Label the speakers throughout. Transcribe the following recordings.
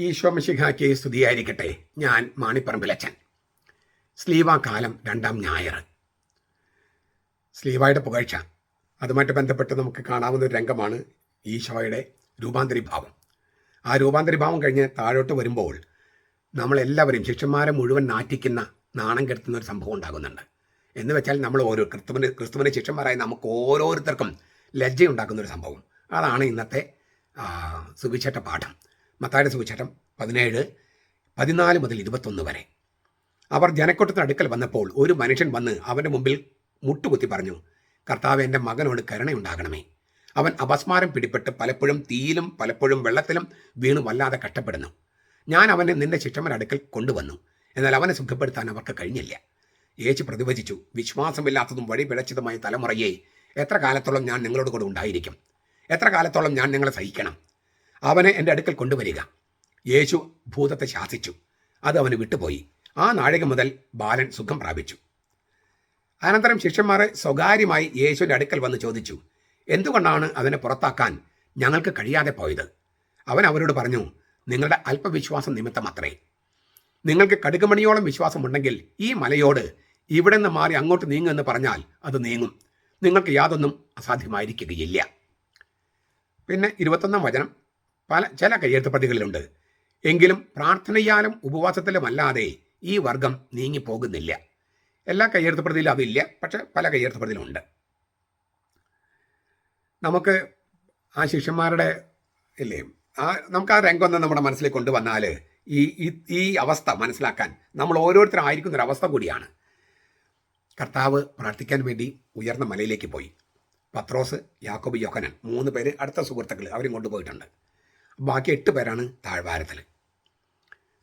Speaker 1: ഈശോമിശിഹായ്ക്ക് സ്തുതിയായിരിക്കട്ടെ. ഞാൻ മാണിപ്പറമ്പിലച്ചൻ സ്ലീവ കാലം രണ്ടാം ഞായർ. സ്ലീവായുടെ പുകഴ്ച. അതുമായിട്ട് ബന്ധപ്പെട്ട് നമുക്ക് കാണാവുന്ന ഒരു രംഗമാണ് ഈശോയുടെ രൂപാന്തരിഭാവം. ആ രൂപാന്തരിഭാവം കഴിഞ്ഞ് താഴോട്ട് വരുമ്പോൾ നമ്മളെല്ലാവരും ശിഷ്യന്മാരെ മുഴുവൻ നാറ്റിക്കുന്ന നാണം കെടുത്തുന്ന ഒരു സംഭവം ഉണ്ടാകുന്നുണ്ട്. എന്ന് വെച്ചാൽ നമ്മൾ ഓരോ ക്രിസ്തുവിന് ക്രിസ്തുവിന് ശിഷ്യന്മാരായി നമുക്ക് ഓരോരുത്തർക്കും ലജ്ജയുണ്ടാക്കുന്ന ഒരു സംഭവം. അതാണ് ഇന്നത്തെ സുവിശേഷ പാഠം. മത്തായുടെ സുവിശേഷം പതിനേഴ് പതിനാല് മുതൽ ഇരുപത്തൊന്ന് വരെ. അവർ ജനക്കൂട്ടത്തിന് അടുക്കൽ വന്നപ്പോൾ ഒരു മനുഷ്യൻ വന്ന് അവന്റെ മുമ്പിൽ മുട്ടുകുത്തി പറഞ്ഞു കർത്താവ് എന്റെ മകനോട് കരുണയുണ്ടാകണമേ. അവൻ അപസ്മാരം പിടിപ്പെട്ട് പലപ്പോഴും തീയിലും പലപ്പോഴും വെള്ളത്തിലും വീണു വല്ലാതെ കഷ്ടപ്പെടുന്നു. ഞാൻ അവനെ നിന്റെ ശിക്ഷമൻ അടുക്കൽ കൊണ്ടുവന്നു. എന്നാൽ അവനെ സുഖപ്പെടുത്താൻ അവർക്ക് കഴിഞ്ഞില്ല. യേശു പ്രതിവചിച്ചു വിശ്വാസമില്ലാത്തതും വഴി പിഴച്ചതുമായ തലമുറയെ എത്ര കാലത്തോളം ഞാൻ നിങ്ങളോട് കൂടെ ഉണ്ടായിരിക്കും? എത്ര കാലത്തോളം ഞാൻ നിങ്ങളെ സഹിക്കണം? അവനെ എന്റെ അടുക്കൽ കൊണ്ടുവരിക. യേശു ഭൂതത്തെ ശാസിച്ചു. അത് അവന് വിട്ടുപോയി. ആ നാഴിക മുതൽ ബാലൻ സുഖം പ്രാപിച്ചു. അനന്തരം ശിഷ്യന്മാരെ സ്വകാര്യമായി യേശുവിന്റെ അടുക്കൽ വന്ന് ചോദിച്ചു എന്തുകൊണ്ടാണ് അവനെ പുറത്താക്കാൻ ഞങ്ങൾക്ക് കഴിയാതെ പോയത്? അവൻ അവരോട് പറഞ്ഞു നിങ്ങളുടെ അല്പവിശ്വാസം നിമിത്തം അത്രേ. നിങ്ങൾക്ക് കടുകുമണിയോളം വിശ്വാസമുണ്ടെങ്കിൽ ഈ മലയോട് ഇവിടെ നിന്ന് മാറി അങ്ങോട്ട് നീങ്ങുമെന്ന് പറഞ്ഞാൽ അത് നീങ്ങും. നിങ്ങൾക്ക് യാതൊന്നും അസാധ്യമായിരിക്കുകയില്ല. പിന്നെ ഇരുപത്തൊന്നാം വചനം. പല ചില കയ്യെഴുത്തുപ്രതികളിലുണ്ട് എങ്കിലും പ്രാർത്ഥനയാലും ഉപവാസത്തിലും അല്ലാതെ ഈ വർഗം നീങ്ങിപ്പോകുന്നില്ല. എല്ലാ കയ്യെഴുത്തുപ്രതിയിലും അതില്ല പക്ഷെ പല കയ്യെഴുത്തുപ്രതിയിലും ഉണ്ട് നമുക്ക് ആ ശിഷ്യന്മാരുടെ ഇല്ലേ ആ നമുക്ക് ആ രംഗം നമ്മുടെ മനസ്സിലേക്ക് കൊണ്ടുവന്നാൽ ഈ- ഈ അവസ്ഥ മനസ്സിലാക്കാൻ നമ്മൾ ഓരോരുത്തരും ആയിരിക്കുന്ന ഒരു അവസ്ഥ കൂടിയാണ്. കർത്താവ് പ്രാർത്ഥിക്കാൻ വേണ്ടി ഉയർന്ന മലയിലേക്ക് പോയി. പത്രോസ് യാക്കോബ് യോഹനൻ മൂന്ന് പേര് അടുത്ത സുഹൃത്തുക്കൾ അവരും കൊണ്ടുപോയിട്ടുണ്ട്. ബാക്കി എട്ട് പേരാണ് താഴ്വാരത്തിൽ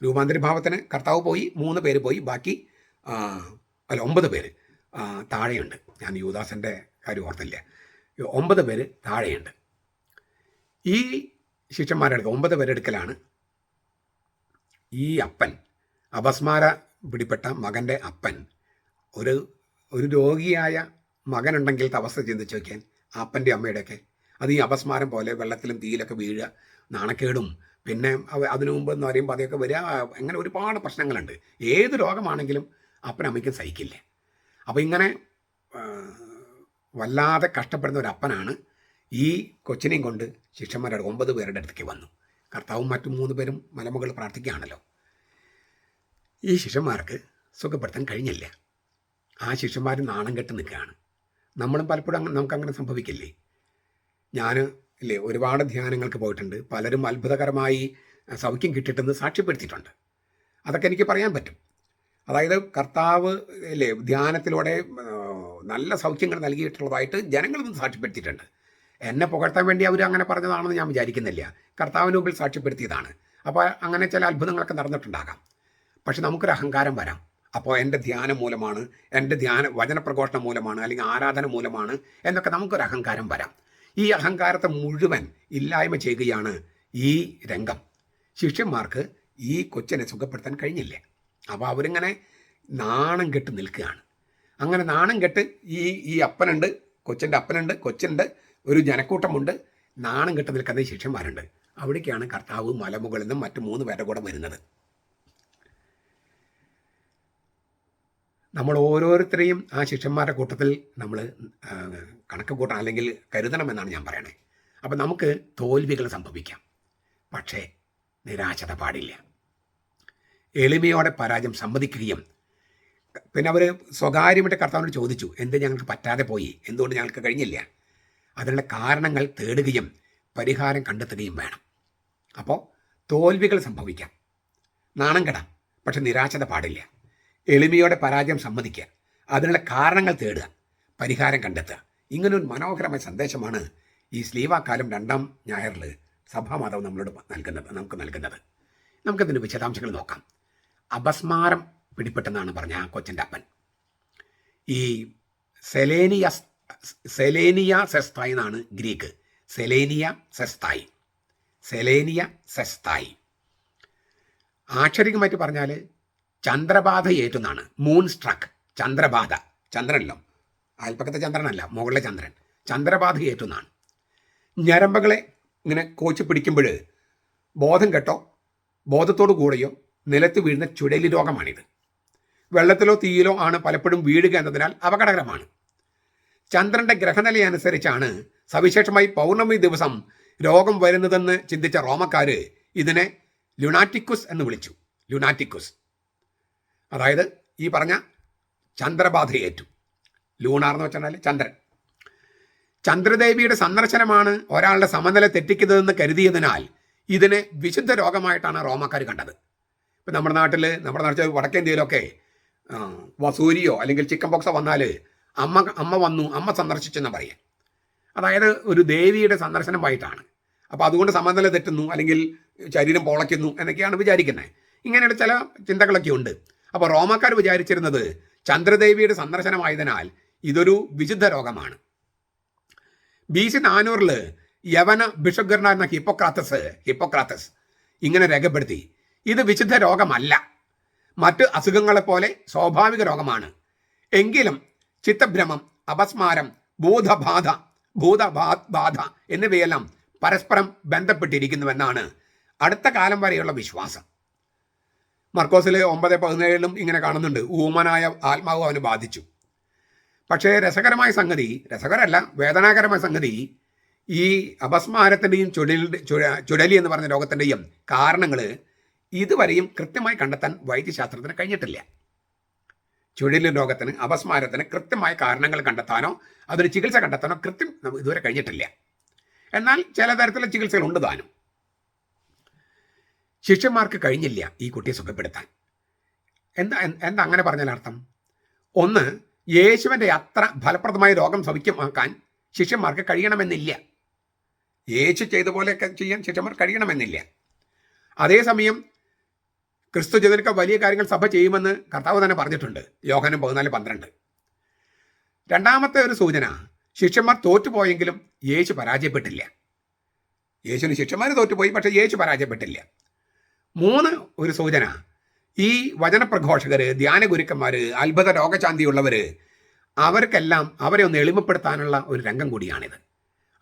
Speaker 1: രൂപാന്തരഭാവത്തിന് കർത്താവ് പോയി മൂന്ന് പേര് പോയി ബാക്കി അല്ല ഒമ്പത് പേര് താഴെയുണ്ട്. ഞാൻ യുവദാസന്റെ കാര്യം ഓർത്തില്ല. ഒമ്പത് പേര് താഴെയുണ്ട്. ഈ ശിഷ്യന്മാരുടെ അടുത്ത് ഒമ്പത് പേരെടുക്കലാണ് ഈ അപ്പൻ അപസ്മാര പിടിപ്പെട്ട മകന്റെ അപ്പൻ. ഒരു ഒരു രോഗിയായ മകനുണ്ടെങ്കിൽ തപസ് ചിന്തിച്ച് ആ അപ്പന്റെ അമ്മയുടെയൊക്കെ അത് ഈ അപസ്മാരം പോലെ വെള്ളത്തിലും തീയിലൊക്കെ വീഴുക നാണക്കേടും. പിന്നെ അതിനു മുമ്പ് എന്ന് പറയുമ്പോൾ അതൊക്കെ വരിക അങ്ങനെ ഒരുപാട് പ്രശ്നങ്ങളുണ്ട്. ഏത് രോഗമാണെങ്കിലും അപ്പനമ്മയ്ക്കും സഹിക്കില്ല. അപ്പോൾ ഇങ്ങനെ വല്ലാതെ കഷ്ടപ്പെടുന്ന ഒരു അപ്പനാണ് ഈ കൊച്ചിനെയും കൊണ്ട് ശിഷ്യന്മാരുടെ ഒമ്പത് പേരുടെ അടുത്തേക്ക് വന്നു. കർത്താവും മറ്റു മൂന്ന് പേരും മലമുകൾ പ്രാർത്ഥിക്കുകയാണല്ലോ. ഈ ശിഷ്യന്മാർക്ക് സുഖപ്പെടുത്താൻ കഴിഞ്ഞില്ല. ആ ശിഷ്യന്മാർ നാണം കെട്ട് നിൽക്കുകയാണ്. നമ്മളും പലപ്പോഴും അങ്ങനെ നമുക്കങ്ങനെ സംഭവിക്കില്ലേ? ഞാൻ ഇല്ലേ ഒരുപാട് ധ്യാനങ്ങൾക്ക് പോയിട്ടുണ്ട്. പലരും അത്ഭുതകരമായി സൗഖ്യം കിട്ടിയിട്ടെന്ന് സാക്ഷ്യപ്പെടുത്തിയിട്ടുണ്ട്. അതൊക്കെ എനിക്ക് പറയാൻ പറ്റും. അതായത് കർത്താവ് ഇല്ലേ ധ്യാനത്തിലൂടെ നല്ല സൗഖ്യങ്ങൾ നൽകിയിട്ടുള്ളതായിട്ട് ജനങ്ങളൊന്നും സാക്ഷ്യപ്പെടുത്തിയിട്ടുണ്ട്. എന്നെ പുകഴ്ത്താൻ വേണ്ടി അവർ അങ്ങനെ പറഞ്ഞതാണെന്ന് ഞാൻ വിചാരിക്കുന്നില്ല. കർത്താവിന് മുമ്പിൽ സാക്ഷ്യപ്പെടുത്തിയതാണ്. അപ്പോൾ അങ്ങനെ ചില അത്ഭുതങ്ങളൊക്കെ നടന്നിട്ടുണ്ടാകാം. പക്ഷെ നമുക്കൊരു അഹങ്കാരം വരാം. അപ്പോൾ എന്റെ ധ്യാനം മൂലമാണ് എന്റെ ധ്യാന വചനപ്രഘോഷണം മൂലമാണ് അല്ലെങ്കിൽ ആരാധന മൂലമാണ് എന്നൊക്കെ നമുക്കൊരു അഹങ്കാരം വരാം. ഈ അഹങ്കാരത്തെ മുഴുവൻ ഇല്ലായ്മ ചെയ്യുകയാണ് ഈ രംഗം. ശിഷ്യന്മാർക്ക് ഈ കൊച്ചനെ സുഖപ്പെടുത്താൻ കഴിഞ്ഞില്ലേ? അപ്പോൾ അവരിങ്ങനെ നാണം കെട്ട് നിൽക്കുകയാണ്. അങ്ങനെ നാണം കെട്ട് ഈ ഈ അപ്പനുണ്ട് കൊച്ചന്റെ അപ്പനുണ്ട് കൊച്ചുണ്ട് ഒരു ജനക്കൂട്ടമുണ്ട്. നാണം കെട്ട് നിൽക്കുന്ന ശിഷ്യന്മാരുണ്ട്. അവിടേക്കാണ് കർത്താവ് മലമുകളിൽ നിന്നും മറ്റു മൂന്ന് പേരുടെ കൂടെ വരുന്നത്. നമ്മൾ ഓരോരുത്തരെയും ആ ശിഷ്യന്മാരുടെ കൂട്ടത്തിൽ നമ്മൾ കണക്ക് കൂട്ടണം അല്ലെങ്കിൽ കരുതണമെന്നാണ് ഞാൻ പറയണേ. അപ്പം നമുക്ക് തോൽവികൾ സംഭവിക്കാം. പക്ഷേ നിരാശത പാടില്ല. എളിമയോടെ പരാജയം സമ്മതിക്കുകയും പിന്നെ അവർ സ്വകാര്യമായിട്ട് കർത്താവിനോട് ചോദിച്ചു എന്ത് ഞങ്ങൾക്ക് പറ്റാതെ പോയി? എന്തുകൊണ്ട് ഞങ്ങൾക്ക് കഴിഞ്ഞില്ല? അതിനുള്ള കാരണങ്ങൾ തേടുകയും പരിഹാരം കണ്ടെത്തുകയും വേണം. അപ്പോൾ തോൽവികൾ സംഭവിക്കാം. നാണം കെടാം. പക്ഷെ നിരാശത പാടില്ല. എളിമയോടെ പരാജയം സമ്മതിക്കുക. അതിനുള്ള കാരണങ്ങൾ തേടുക. പരിഹാരം കണ്ടെത്തുക. ഇങ്ങനൊരു മനോഹരമായ സന്ദേശമാണ് ഈ സ്ലീവാക്കാലം രണ്ടാം ഞായറിൽ സഭാമാതാവ് നമ്മളോട് നൽകുന്നത് നമുക്ക് നൽകുന്നത്. നമുക്കതിന്റെ വിശദാംശങ്ങൾ നോക്കാം. അപസ്മാരം പിടിപ്പെട്ടെന്നാണ് പറഞ്ഞ ആ കൊച്ചിന്റെ അപ്പൻ. ഈ സെലേനിയ സെലേനിയ സെസ്തായി എന്നാണ് ഗ്രീക്ക്. സെലേനിയ സെസ്തായി. സെലേനിയ സെസ്തായി. ആക്ഷരികമായിട്ട് പറഞ്ഞാൽ ചന്ദ്രബാധ ഏറ്റുന്നാണ്. മൂൺ സ്ട്രക്ക് ചന്ദ്രബാധ. ചന്ദ്രനല്ലോ. അയൽപ്പക്കത്തെ ചന്ദ്രനല്ല മുകളിലെ ചന്ദ്രൻ. ചന്ദ്രബാധ ഏറ്റുന്നാണ്. ഞരമ്പുകളെ ഇങ്ങനെ കോച്ച് പിടിക്കുമ്പോൾ ബോധം കെട്ടോ? ബോധത്തോടു കൂടെയോ? നിലത്ത് വീഴുന്ന ചുഴലി രോഗമാണിത്. വെള്ളത്തിലോ തീയിലോ ആണ് പലപ്പോഴും വീഴുക എന്നതിനാൽ അപകടകരമാണ്. ചന്ദ്രന്റെ ഗ്രഹനിലയനുസരിച്ചാണ് സവിശേഷമായി പൗർണമി ദിവസം രോഗം വരുന്നതെന്ന് ചിന്തിച്ച റോമക്കാർ ഇതിനെ ലുണാറ്റിക്കുസ് എന്ന് വിളിച്ചു. ലുനാറ്റിക്കുസ്. അതായത് ഈ പറഞ്ഞ ചന്ദ്രബാധയേറ്റു ലൂണാർ എന്ന് വെച്ചാൽ ചന്ദ്രൻ. ചന്ദ്രദേവിയുടെ സന്ദർശനമാണ് ഒരാളുടെ സമനില തെറ്റിക്കുന്നതെന്ന് കരുതിയതിനാൽ ഇതിനെ വിശുദ്ധ രോഗമായിട്ടാണ് റോമക്കാർ കണ്ടത്. ഇപ്പം നമ്മുടെ നാട്ടിൽ നമ്മുടെ നാട്ടിൽ വടക്കേന്ത്യയിലൊക്കെ വസൂരിയോ അല്ലെങ്കിൽ ചിക്കൻ ബോക്സോ വന്നാൽ അമ്മ അമ്മ വന്നു അമ്മ സന്ദർശിച്ചെന്ന് പറയാം അതായത് ഒരു ദേവിയുടെ സന്ദർശനമായിട്ടാണ് അപ്പോൾ അതുകൊണ്ട് സമനില തെറ്റുന്നു അല്ലെങ്കിൽ ശരീരം പൊളയ്ക്കുന്നു എന്നൊക്കെയാണ് വിചാരിക്കുന്നത്. ഇങ്ങനെയുള്ള ചില ചിന്തകളൊക്കെ ഉണ്ട്. അപ്പോൾ റോമക്കാർ വിചാരിച്ചിരുന്നത് ചന്ദ്രദേവിയുടെ സന്ദർശനമായതിനാൽ ഇതൊരു വിശുദ്ധ രോഗമാണ്. ബി സി നാനൂറിൽ യവന ബിഷപ്ഗർണ ഹിപ്പോക്രാത്തസ് ഹിപ്പോക്രാത്തസ് ഇങ്ങനെ രേഖപ്പെടുത്തി. ഇത് വിശുദ്ധ രോഗമല്ല. മറ്റ് അസുഖങ്ങളെപ്പോലെ സ്വാഭാവിക രോഗമാണ്. എങ്കിലും ചിത്തഭ്രമം അപസ്മാരം ഭൂതബാധ ഭൂതബാ- ബാധ എന്നിവയെല്ലാം പരസ്പരം ബന്ധപ്പെട്ടിരിക്കുന്നുവെന്നാണ് അടുത്ത കാലം വരെയുള്ള വിശ്വാസം. മർക്കോസിലെ ഒമ്പത് പതിനേഴിലും ഇങ്ങനെ കാണുന്നുണ്ട്. ഊമനായ ആത്മാവ് അവന് ബാധിച്ചു. പക്ഷേ രസകരമായ സംഗതി രസകരമല്ല വേദനാകരമായ സംഗതി ഈ അപസ്മാരത്തിന്റെയും ചുഴലി ചുഴ- ചുഴലി എന്ന് പറഞ്ഞ രോഗത്തിന്റെയും കാരണങ്ങൾ ഇതുവരെയും കൃത്യമായി കണ്ടെത്താൻ വൈദ്യശാസ്ത്രത്തിന് കഴിഞ്ഞിട്ടില്ല. ചുഴലി രോഗത്തിന് അപസ്മാരത്തിന് കൃത്യമായ കാരണങ്ങൾ കണ്ടെത്താനോ അതൊരു ചികിത്സ കണ്ടെത്താനോ കൃത്യം ഇതുവരെ കഴിഞ്ഞിട്ടില്ല. എന്നാൽ ചില തരത്തിലുള്ള ചികിത്സകൾ ഉണ്ട് താനും. ശിഷ്യന്മാർക്ക് കഴിഞ്ഞില്ല ഈ കുട്ടിയെ സുഖപ്പെടുത്താൻ. എന്താ എന്താ അങ്ങനെ പറഞ്ഞാൽ അർത്ഥം? ഒന്ന് യേശുവിന്റെ അത്ര ഫലപ്രദമായ രോഗം സൗഖ്യമാക്കാൻ ശിഷ്യന്മാർക്ക് കഴിയണമെന്നില്ല. യേശു ചെയ്ത പോലെയൊക്കെ ചെയ്യാൻ ശിഷ്യന്മാർ കഴിയണമെന്നില്ല. അതേസമയം ക്രിസ്തു ചെയ്തതിനൊക്കെ വലിയ കാര്യങ്ങൾ സഭ ചെയ്യുമെന്ന് കർത്താവ് തന്നെ പറഞ്ഞിട്ടുണ്ട്. യോഹനം പതിനാല് പന്ത്രണ്ട്. രണ്ടാമത്തെ ഒരു സൂചന ശിഷ്യന്മാർ തോറ്റുപോയെങ്കിലും യേശു പരാജയപ്പെട്ടില്ല. യേശുവിന് ശിഷ്യന്മാർ തോറ്റുപോയി പക്ഷേ യേശു പരാജയപ്പെട്ടില്ല. മൂന്ന് ഒരു സൂചന. ഈ വചനപ്രഘോഷകർ ധ്യാന ഗുരുക്കന്മാർ അത്ഭുത രോഗശാന്തിയുള്ളവർ അവർക്കെല്ലാം അവരെ ഒന്ന് എളിമപ്പെടുത്താനുള്ള ഒരു രംഗം കൂടിയാണിത്.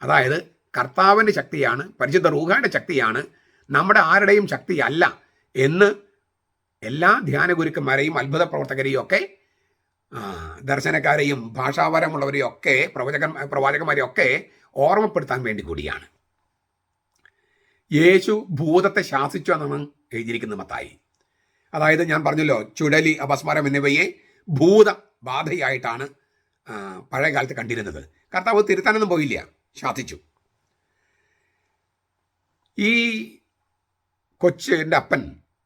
Speaker 1: അതായത് കർത്താവിന്റെ ശക്തിയാണ് പരിശുദ്ധ റൂഹയുടെ ശക്തിയാണ് നമ്മുടെ ആരുടെയും ശക്തിയല്ല എന്ന് എല്ലാ ധ്യാനഗുരുക്കന്മാരെയും അത്ഭുത പ്രവർത്തകരെയും ഒക്കെ ദർശനക്കാരെയും ഭാഷാപരമുള്ളവരെയും ഒക്കെ പ്രവചകൻ പ്രവാചകന്മാരെയും ഒക്കെ ഓർമ്മപ്പെടുത്താൻ വേണ്ടി കൂടിയാണ്. യേശു ഭൂതത്തെ ശാസിച്ചു എന്നാണ് എഴുതിയിരിക്കുന്നത് മത്തായി. അതായത് ഞാൻ പറഞ്ഞല്ലോ ചുഴലി അപസ്മരം എന്നിവയെ ഭൂത ബാധയായിട്ടാണ് പഴയകാലത്ത് പഴയ കാലത്ത് കണ്ടിരുന്നത്. കർത്താവ് തിരുത്താനൊന്നും പോയില്ല ശാസിച്ചു. ഈ കൊച്ച് എന്റെ അപ്പൻ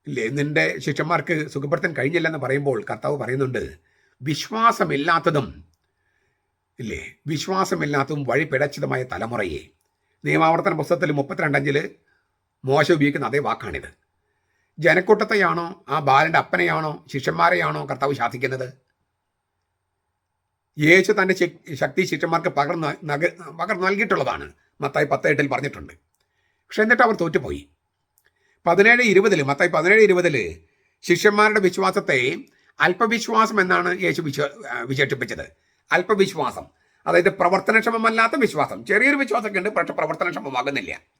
Speaker 1: ഇല്ലേ നിന്റെ ശിഷ്യന്മാർക്ക് സുഖപ്പെടുത്താൻ കഴിഞ്ഞില്ലെന്ന് പറയുമ്പോൾ കർത്താവ് പറയുന്നുണ്ട് വിശ്വാസമില്ലാത്തതും ഇല്ലേ വിശ്വാസമില്ലാത്തതും വഴി പിടച്ചതുമായ തലമുറയെ. നിയമാവർത്തന പുസ്തകത്തിൽ മുപ്പത്തിരണ്ടഞ്ചിൽ മോശ ഉപയോഗിക്കുന്ന അതേ വാക്കാണിത്. ജനക്കൂട്ടത്തെയാണോ ആ ബാലന്റെ അപ്പനെയാണോ ശിഷ്യന്മാരെയാണോ കർത്താവ് ശാസിക്കുന്നത്? യേശു തന്റെ ശക്തി ശിഷ്യന്മാർക്ക് പകർന്ന് നഗ പകർന്നു നൽകിയിട്ടുള്ളതാണ്. മത്തായി പത്ത് എട്ടിൽ പറഞ്ഞിട്ടുണ്ട്. പക്ഷെ എന്നിട്ട് അവർ തോറ്റുപോയി. പതിനേഴ് ഇരുപതിൽ മത്തായി പതിനേഴ് ഇരുപതിൽ ശിഷ്യന്മാരുടെ വിശ്വാസത്തെ അല്പവിശ്വാസം എന്നാണ് യേശു വിശ്വ വിശേഷിപ്പിച്ചത്. അല്പവിശ്വാസം. അതായത് പ്രവർത്തനക്ഷമമല്ലാത്ത വിശ്വാസം. ചെറിയൊരു വിശ്വാസമൊക്കെ ഉണ്ട് പക്ഷെ പ്രവർത്തനക്ഷമമാകുന്നില്ല.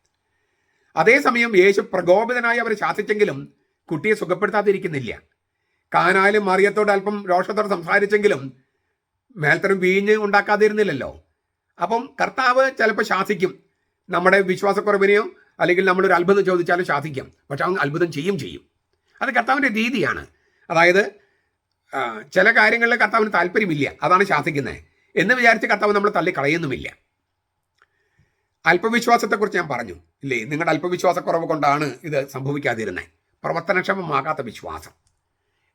Speaker 1: അതേസമയം യേശു പ്രകോപിതനായി അവരെ ശാസിച്ചെങ്കിലും കുട്ടിയെ സുഖപ്പെടുത്താതിരിക്കുന്നില്ല. കാനാലും മറിയത്തോട് അല്പം രോഷത്തോട് സംസാരിച്ചെങ്കിലും മേൽത്തരം വീഞ്ഞ് ഉണ്ടാക്കാതിരുന്നില്ലല്ലോ. അപ്പം കർത്താവ് ചിലപ്പോൾ ശാസിക്കും. നമ്മുടെ വിശ്വാസക്കുറവിനെയോ അല്ലെങ്കിൽ നമ്മളൊരു അത്ഭുതം ചോദിച്ചാലും ശാസിക്കാം. പക്ഷെ അവൻ അത്ഭുതം ചെയ്യും ചെയ്യും. അത് കർത്താവിന്റെ രീതിയാണ്. അതായത് ചില കാര്യങ്ങളിൽ കർത്താവിന് താല്പര്യമില്ല. അതാണ് ശാസിക്കുന്നത്. എന്ന് വിചാരിച്ച് കർത്താവ് നമ്മൾ തള്ളി കളയുന്നുമില്ല അല്പവിശ്വാസത്തെക്കുറിച്ച് ഞാൻ പറഞ്ഞു. ഇല്ലേ? നിങ്ങളുടെ അല്പവിശ്വാസക്കുറവ് കൊണ്ടാണ് ഇത് സംഭവിക്കാതിരുന്നത് പ്രവർത്തനക്ഷമമാകാത്ത വിശ്വാസം.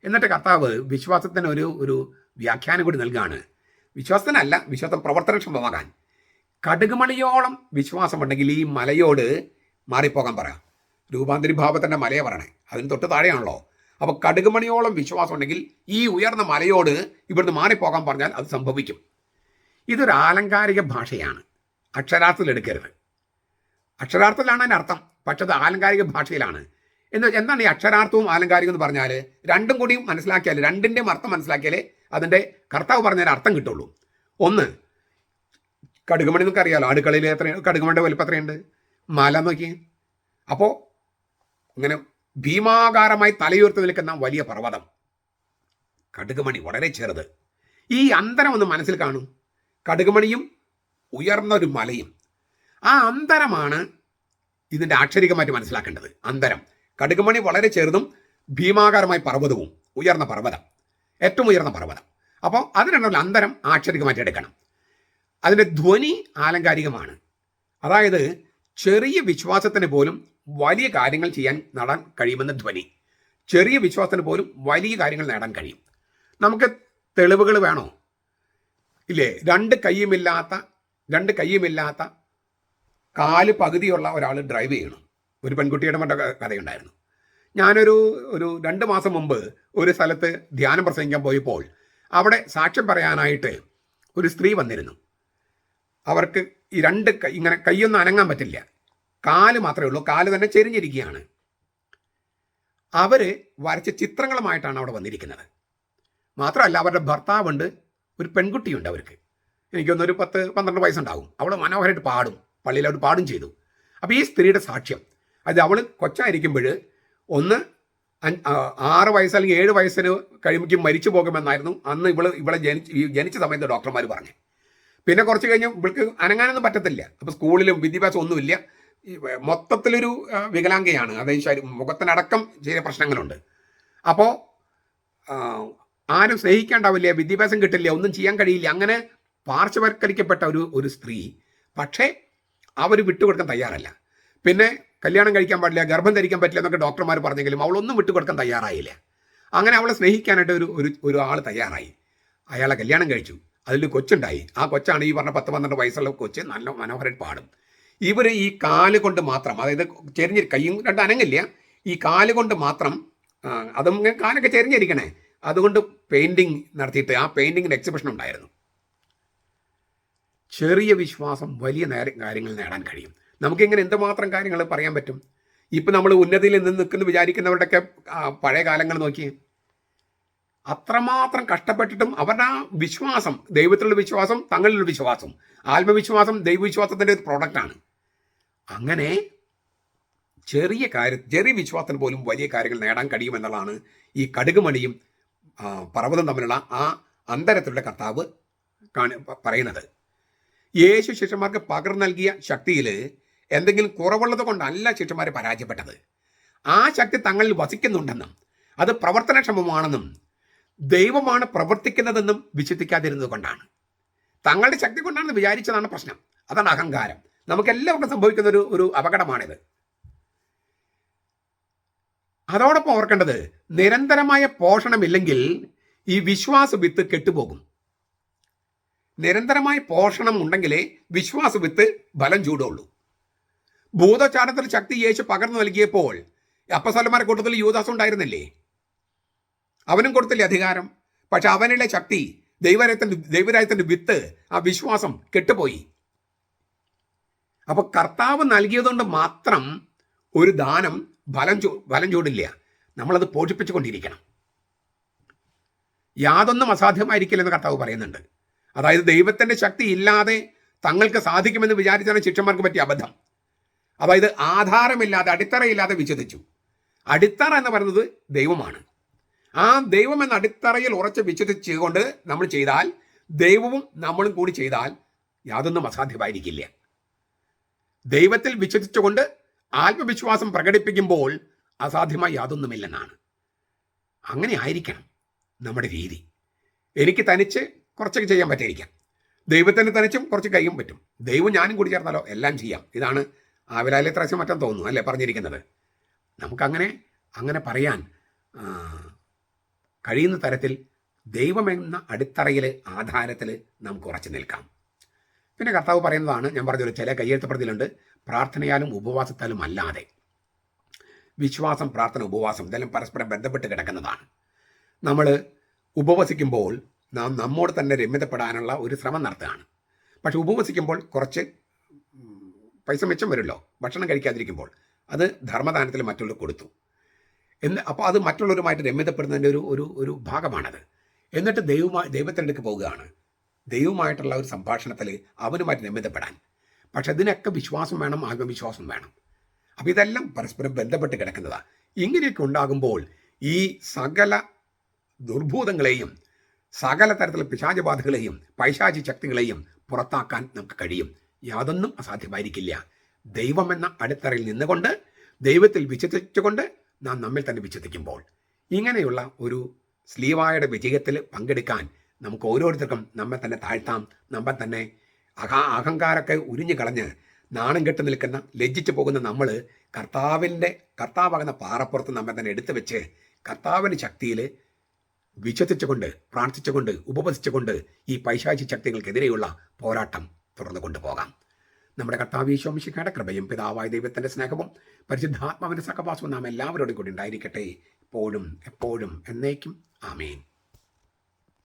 Speaker 1: എന്നിട്ട് കർത്താവ് വിശ്വാസത്തിന് ഒരു ഒരു വ്യാഖ്യാനം കൂടി നൽകുകയാണ് വിശ്വാസത്തിനല്ല വിശ്വാസം പ്രവർത്തനക്ഷമമാകാൻ. കടുകുമണിയോളം വിശ്വാസമുണ്ടെങ്കിൽ ഈ മലയോട് മാറിപ്പോകാൻ പറ. രൂപാന്തരി ഭാവത്തിന്റെ മലയെ പറയണേ. അതിന് തൊട്ട് താഴെയാണല്ലോ. അപ്പോൾ കടുകുമണിയോളം വിശ്വാസം ഉണ്ടെങ്കിൽ ഈ ഉയർന്ന മലയോട് ഇവിടുന്ന് മാറിപ്പോകാൻ പറഞ്ഞാൽ അത് സംഭവിക്കും. ഇതൊരു ആലങ്കാരിക ഭാഷയാണ്. അക്ഷരാർത്ഥത്തിൽ എടുക്കരുത്. അക്ഷരാർത്ഥത്തിലാണ് അതിന്റെ അർത്ഥം. പക്ഷെ അത് ആലങ്കാരിക ഭാഷയിലാണ്. എന്ന് വെച്ചാൽ എന്താണ് ഈ അക്ഷരാർത്ഥവും ആലങ്കാരികം എന്ന് പറഞ്ഞാൽ രണ്ടും കൂടിയും മനസ്സിലാക്കിയാൽ രണ്ടിന്റെയും അർത്ഥം മനസ്സിലാക്കിയാലേ അതിന്റെ കർത്താവ് പറഞ്ഞതിന് അർത്ഥം കിട്ടുള്ളൂ. ഒന്ന് കടുകുമണി എന്നൊക്കെ അറിയാലോ അടുക്കളയിൽ എത്ര കടുകുമണിയുടെ വലിപ്പം എത്രയുണ്ട്? മല നോക്കി അപ്പോൾ ഇങ്ങനെ ഭീമാകാരമായി തലയുയർത്തി നിൽക്കുന്ന വലിയ പർവതം. കടുകുമണി വളരെ ചെറുത്. ഈ അന്തരം ഒന്ന് മനസ്സിൽ കാണും. കടുകുമണിയും ഉയർന്ന ഒരു മലയും. ആ അന്തരമാണ് ഇതിന്റെ ആക്ഷരികമായിട്ട് മനസ്സിലാക്കേണ്ടത്. അന്തരം. കടുകുമണി വളരെ ചെറുതും ഭീമാകാരമായ പർവതവും. ഉയർന്ന പർവതം. ഏറ്റവും ഉയർന്ന പർവതം. അപ്പോൾ അതിനുള്ള അന്തരം ആക്ഷരികമായിട്ട് എടുക്കണം. അതിന്റെ ധ്വനി ആലങ്കാരികമാണ്. അതായത് ചെറിയ വിശ്വാസത്തിന് പോലും വലിയ കാര്യങ്ങൾ ചെയ്യാൻ നടാൻ കഴിയുമെന്ന ധ്വനി. ചെറിയ വിശ്വാസത്തിന് പോലും വലിയ കാര്യങ്ങൾ നേടാൻ കഴിയും. നമുക്ക് തെളിവുകൾ വേണോ? ഇല്ലേ? രണ്ട് കയ്യുമില്ലാത്ത രണ്ട് കൈയുമില്ലാത്ത കാൽ പകുതിയുള്ള ഒരാൾ ഡ്രൈവ് ചെയ്യണം. ഒരു പെൺകുട്ടിയുടെ മറ്റ കഥയുണ്ടായിരുന്നു. ഞാനൊരു ഒരു രണ്ട് മാസം മുമ്പ് ഒരു സ്ഥലത്ത് ധ്യാനം പ്രസംഗിക്കാൻ പോയപ്പോൾ അവിടെ സാക്ഷ്യം പറയാനായിട്ട് ഒരു സ്ത്രീ വന്നിരുന്നു. അവർക്ക് ഈ രണ്ട് കൈ ഇങ്ങനെ കൈയൊന്നും അനങ്ങാൻ പറ്റില്ല. കാൽ മാത്രമേ ഉള്ളൂ. കാൽ തന്നെ ചെരിഞ്ഞിരിക്കുകയാണ്. അവർ വരച്ച ചിത്രങ്ങളുമായിട്ടാണ് അവിടെ വന്നിരിക്കുന്നത്. മാത്രമല്ല അവരുടെ ഭർത്താവുണ്ട് ഒരു പെൺകുട്ടിയുണ്ട് അവർക്ക്. എനിക്കൊന്നൊരു പത്ത് പന്ത്രണ്ട് വയസ്സുണ്ടാവും. അവൾ മനോഹരമായിട്ട് പാടും. പള്ളിയിൽ അവർ പാടും ചെയ്തു. അപ്പോൾ ഈ സ്ത്രീയുടെ സാക്ഷ്യം അത് അവൾ കൊച്ചായിരിക്കുമ്പോൾ ഒന്ന് ആറ് വയസ്സ് അല്ലെങ്കിൽ ഏഴ് വയസ്സിന് കഴിയുമ്പോൾ മരിച്ചു പോകുമെന്നായിരുന്നു അന്ന് ഇവൾ ഇവളെ ജനിച്ച് ജനിച്ച സമയത്ത് ഡോക്ടർമാർ പറഞ്ഞു. പിന്നെ കുറച്ച് കഴിഞ്ഞ് ഇവൾക്ക് അനങ്ങാനൊന്നും പറ്റത്തില്ല. അപ്പോൾ സ്കൂളിലും വിദ്യാഭ്യാസം ഒന്നുമില്ല. മൊത്തത്തിലൊരു വികലാംഗയാണ്. അതായത് മുഖത്തിനടക്കം ചില പ്രശ്നങ്ങളുണ്ട്. അപ്പോൾ ആരും സ്നേഹിക്കാണ്ടാവില്ല വിദ്യാഭ്യാസം കിട്ടില്ല ഒന്നും ചെയ്യാൻ കഴിയില്ല. അങ്ങനെ പാർശ്വവൽക്കരിക്കപ്പെട്ട ഒരു ഒരു സ്ത്രീ പക്ഷേ അവർ വിട്ടുകൊടുക്കാൻ തയ്യാറല്ല. പിന്നെ കല്യാണം കഴിക്കാൻ പാടില്ല ഗർഭം ധരിക്കാൻ പറ്റില്ല എന്നൊക്കെ ഡോക്ടർമാർ പറഞ്ഞെങ്കിലും അവളൊന്നും വിട്ടുകൊടുക്കാൻ തയ്യാറായില്ല. അങ്ങനെ അവളെ സ്നേഹിക്കാനായിട്ട് ഒരു ഒരു ഒരു ആൾ തയ്യാറായി. അയാളെ കല്യാണം കഴിച്ചു. അതിൽ കൊച്ചുണ്ടായി. ആ കൊച്ചാണ് ഈ പറഞ്ഞ പത്ത് പന്ത്രണ്ട് വയസ്സുള്ള കൊച്ച് നല്ല മനോഹരൻ പാടും. ഇവർ ഈ കാൽ കൊണ്ട് മാത്രം അതായത് ചെരിഞ്ഞ് കൈയും രണ്ട് അനങ്ങില്ല. ഈ കാൽ കൊണ്ട് മാത്രം അതും കാലൊക്കെ ചെരിഞ്ഞിരിക്കണേ. അതുകൊണ്ട് പെയിന്റിങ് നടത്തിയിട്ട് ആ പെയിന്റിങ്ങിന് എക്സിബിഷൻ ഉണ്ടായിരുന്നു. ചെറിയ വിശ്വാസം വലിയ നേരം കാര്യങ്ങൾ നേടാൻ കഴിയും. നമുക്കിങ്ങനെ എന്തുമാത്രം കാര്യങ്ങൾ പറയാൻ പറ്റും? ഇപ്പം നമ്മൾ ഉന്നതിയിൽ നിന്ന് നിൽക്കുന്നു വിചാരിക്കുന്നവരുടെയൊക്കെ പഴയ കാലങ്ങൾ നോക്കിയേ. അത്രമാത്രം കഷ്ടപ്പെട്ടിട്ടും അവരുടെ ആ വിശ്വാസം ദൈവത്തിലുള്ള വിശ്വാസം തങ്ങളിലുള്ള വിശ്വാസം ആത്മവിശ്വാസം ദൈവവിശ്വാസത്തിന്റെ ഒരു പ്രോഡക്റ്റാണ് അങ്ങനെ ചെറിയ കാര്യം ചെറിയ വിശ്വാസത്തിന് പോലും വലിയ കാര്യങ്ങൾ നേടാൻ കഴിയുമെന്നുള്ളതാണ് ഈ കടുകുമണിയും പർവതം തമ്മിലുള്ള ആ അന്തരത്തിലുള്ള കർത്താവ് കാണി പറയുന്നത്. യേശു ശിഷ്യന്മാർക്ക് പകർന്നു നൽകിയ ശക്തിയിൽ എന്തെങ്കിലും കുറവുള്ളത് കൊണ്ടല്ല ശിഷ്യന്മാരെ പരാജയപ്പെട്ടത്. ആ ശക്തി തങ്ങളിൽ വസിക്കുന്നുണ്ടെന്നും അത് പ്രവർത്തനക്ഷമമാണെന്നും ദൈവമാണ് പ്രവർത്തിക്കുന്നതെന്നും വിശ്വസിക്കാതിരുന്നത് കൊണ്ടാണ്. തങ്ങളുടെ ശക്തി കൊണ്ടാണെന്ന് വിചാരിച്ചതാണ് പ്രശ്നം. അതാണ് അഹങ്കാരം. നമുക്ക് എല്ലാവർക്കും സംഭവിക്കുന്ന ഒരു ഒരു അപകടമാണിത്. അതോടൊപ്പം ഓർക്കേണ്ടത് നിരന്തരമായ പോഷണമില്ലെങ്കിൽ ഈ വിശ്വാസ വിത്ത് കെട്ടുപോകും. നിരന്തരമായ പോഷണം ഉണ്ടെങ്കിലേ വിശ്വാസ വിത്ത് ബലം ചൂടുള്ളൂ. ഭൂതചാരത്തിൽ ശക്തി യേശു പകർന്നു നൽകിയപ്പോൾ അപ്പസലമാരെ കൂട്ടത്തിൽ യൂദാസ് ഉണ്ടായിരുന്നില്ലേ? അവനും കൊടുത്തില്ലേ അധികാരം? പക്ഷെ അവനിലെ ശക്തി ദൈവരായത്തിന്റെ ദൈവരായത്തിന്റെ വിത്ത് ആ വിശ്വാസം കെട്ടുപോയി. അപ്പൊ കർത്താവ് നൽകിയതുകൊണ്ട് മാത്രം ഒരു ദാനം ബലം ചൂ ഫലം ചൂടില്ല. നമ്മളത് പോഷിപ്പിച്ചുകൊണ്ടിരിക്കണം. യാതൊന്നും അസാധ്യമായിരിക്കില്ലെന്ന് കർത്താവ് പറയുന്നുണ്ട്. അതായത് ദൈവത്തിന്റെ ശക്തി ഇല്ലാതെ തങ്ങൾക്ക് സാധിക്കുമെന്ന് വിചാരിച്ചാണ് ശിക്ഷന്മാർക്ക് പറ്റിയ അബദ്ധം. അതായത് ആധാരമില്ലാതെ അടിത്തറയില്ലാതെ വിച്ഛേദിച്ചു. അടിത്തറ എന്ന് പറയുന്നത് ദൈവമാണ്. ആ ദൈവം എന്ന അടിത്തറയിൽ ഉറച്ച് കൊണ്ട് നമ്മൾ ചെയ്താൽ ദൈവവും നമ്മളും കൂടി ചെയ്താൽ യാതൊന്നും അസാധ്യമായിരിക്കില്ല. ദൈവത്തിൽ വിശ്വസിച്ചുകൊണ്ട് ആത്മവിശ്വാസം പ്രകടിപ്പിക്കുമ്പോൾ അസാധ്യമായി യാതൊന്നുമില്ലെന്നാണ്. അങ്ങനെ ആയിരിക്കണം നമ്മുടെ രീതി. എനിക്ക് തനിച്ച് കുറച്ചൊക്കെ ചെയ്യാൻ പറ്റിയിരിക്കാം. ദൈവത്തിന് തനിച്ചും കുറച്ച് കയ്യും പറ്റും. ദൈവം ഞാനും കൂടി ചേർന്നാലോ? എല്ലാം ചെയ്യാം. ഇതാണ് ആവിലാലെ ത്രാശ്യം മറ്റം തോന്നുന്നു അല്ലേ? പറഞ്ഞിരിക്കുന്നത്. നമുക്കങ്ങനെ അങ്ങനെ പറയാൻ കഴിയുന്ന തരത്തിൽ ദൈവമെന്ന അടിത്തറയിൽ ആധാരത്തിൽ നമുക്ക് ഉറച്ചു നിൽക്കാം. പിന്നെ കർത്താവ് പറയുന്നതാണ് ഞാൻ പറഞ്ഞൊരു ചില കയ്യെഴുത്തപ്പെടുത്തിലുണ്ട് പ്രാർത്ഥനയാലും ഉപവാസത്താലും അല്ലാതെ. വിശ്വാസം പ്രാർത്ഥന ഉപവാസം ഇതെല്ലാം പരസ്പരം ബന്ധപ്പെട്ട് കിടക്കുന്നതാണ്. നമ്മൾ ഉപവസിക്കുമ്പോൾ നാം നമ്മോട് തന്നെ രമ്യതപ്പെടാനുള്ള ഒരു ശ്രമം നടത്തുകയാണ്. പക്ഷെ ഉപവസിക്കുമ്പോൾ കുറച്ച് പൈസ മെച്ചം വരുമല്ലോ? ഭക്ഷണം കഴിക്കാതിരിക്കുമ്പോൾ. അത് ധർമ്മദാനത്തിൽ മറ്റുള്ളവർ കൊടുത്തു. എന്ന് അപ്പോൾ അത് മറ്റുള്ളവരുമായിട്ട് രമ്യതപ്പെടുന്നതിന്റെ ഒരു ഒരു ഒരു ഭാഗമാണത്. എന്നിട്ട് ദൈവമായി ദൈവത്തിന്റെ അടുക്ക് പോവുകയാണ്. ദൈവമായിട്ടുള്ള ഒരു സംഭാഷണത്തിൽ അവനുമായിട്ട് രമ്യതപ്പെടാൻ. പക്ഷെ അതിനൊക്കെ വിശ്വാസം വേണം ആത്മവിശ്വാസം വേണം. അപ്പോൾ ഇതെല്ലാം പരസ്പരം ബന്ധപ്പെട്ട് കിടക്കുന്നതാണ് ഇങ്ങനെയൊക്കെ ഉണ്ടാകുമ്പോൾ ഈ സകല ദുർഭൂതങ്ങളെയും സകല തരത്തിലുള്ള പിശാചബാധകളെയും പൈശാചി ശക്തികളെയും പുറത്താക്കാൻ നമുക്ക് കഴിയും. യാതൊന്നും അസാധ്യമായിരിക്കില്ല. ദൈവമെന്ന അടിത്തറയിൽ നിന്നുകൊണ്ട് ദൈവത്തിൽ വിശ്വസിച്ചുകൊണ്ട് നാം നമ്മിൽ തന്നെ വിശ്വസിക്കുമ്പോൾ ഇങ്ങനെയുള്ള ഒരു സ്ലീവായുടെ വിജയത്തിൽ പങ്കെടുക്കാൻ നമുക്ക് ഓരോരുത്തർക്കും നമ്മെ തന്നെ താഴ്ത്താം. നമ്മെ തന്നെ അഹാ അഹങ്കാരമൊക്കെ ഉരിഞ്ഞു കളഞ്ഞ് നാണം കെട്ട് നിൽക്കുന്ന ലജ്ജിച്ചു പോകുന്ന നമ്മൾ കർത്താവിന്റെ കർത്താവാകുന്ന പാറപ്പുറത്ത് നമ്മെ തന്നെ എടുത്തു വെച്ച് കർത്താവിന്റെ ശക്തിയിൽ വിശ്വസിച്ചുകൊണ്ട് പ്രാർത്ഥിച്ചുകൊണ്ട് ഉപവസിച്ചുകൊണ്ട് ഈ പൈശാചി ശക്തികൾക്കെതിരെയുള്ള പോരാട്ടം തുടർന്നു കൊണ്ടുപോകാം. നമ്മുടെ കർത്താവ് കൃപയും പിതാവായ ദൈവത്തിന്റെ സ്നേഹവും പരിശുദ്ധാത്മാവിന്റെ സഹവാസവും നാം എല്ലാവരോടും കൂടി ഉണ്ടായിരിക്കട്ടെ. എപ്പോഴും എപ്പോഴും എന്നേക്കും. ആമേൻ.